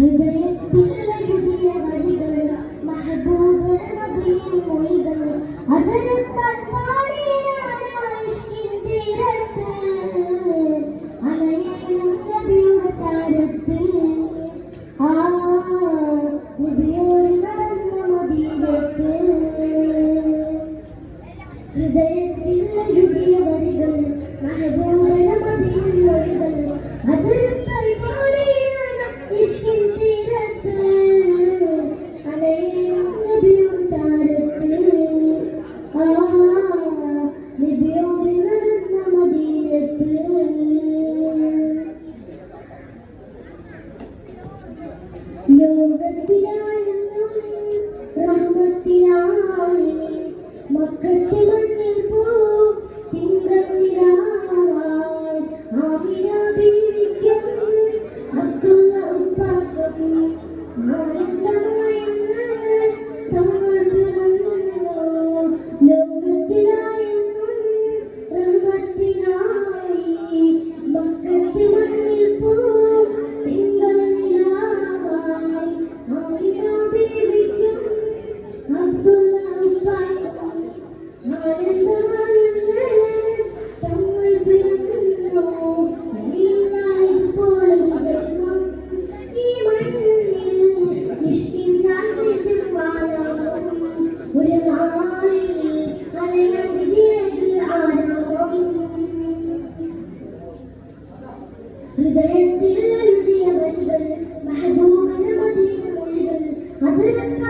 ഹൃദയത്തിലെ പുതിയ വഴികൾ മഹബൂബ നബിയിൽ മൊഴികൾ അതിനെത്താൻ ഹൃദയത്തിൽ വരികൾ മഹബൂബ നബിയിൽ മൊഴികൾ അതിൽ മക്കത്തെ മണ്ണിൽ പോ തിങ്കൾ ഹൃദയത്തിൽ എഴുതിയ വരികൾ മഹബൂബിന് മദീന മൊഴികൾ അതിലൊക്കെ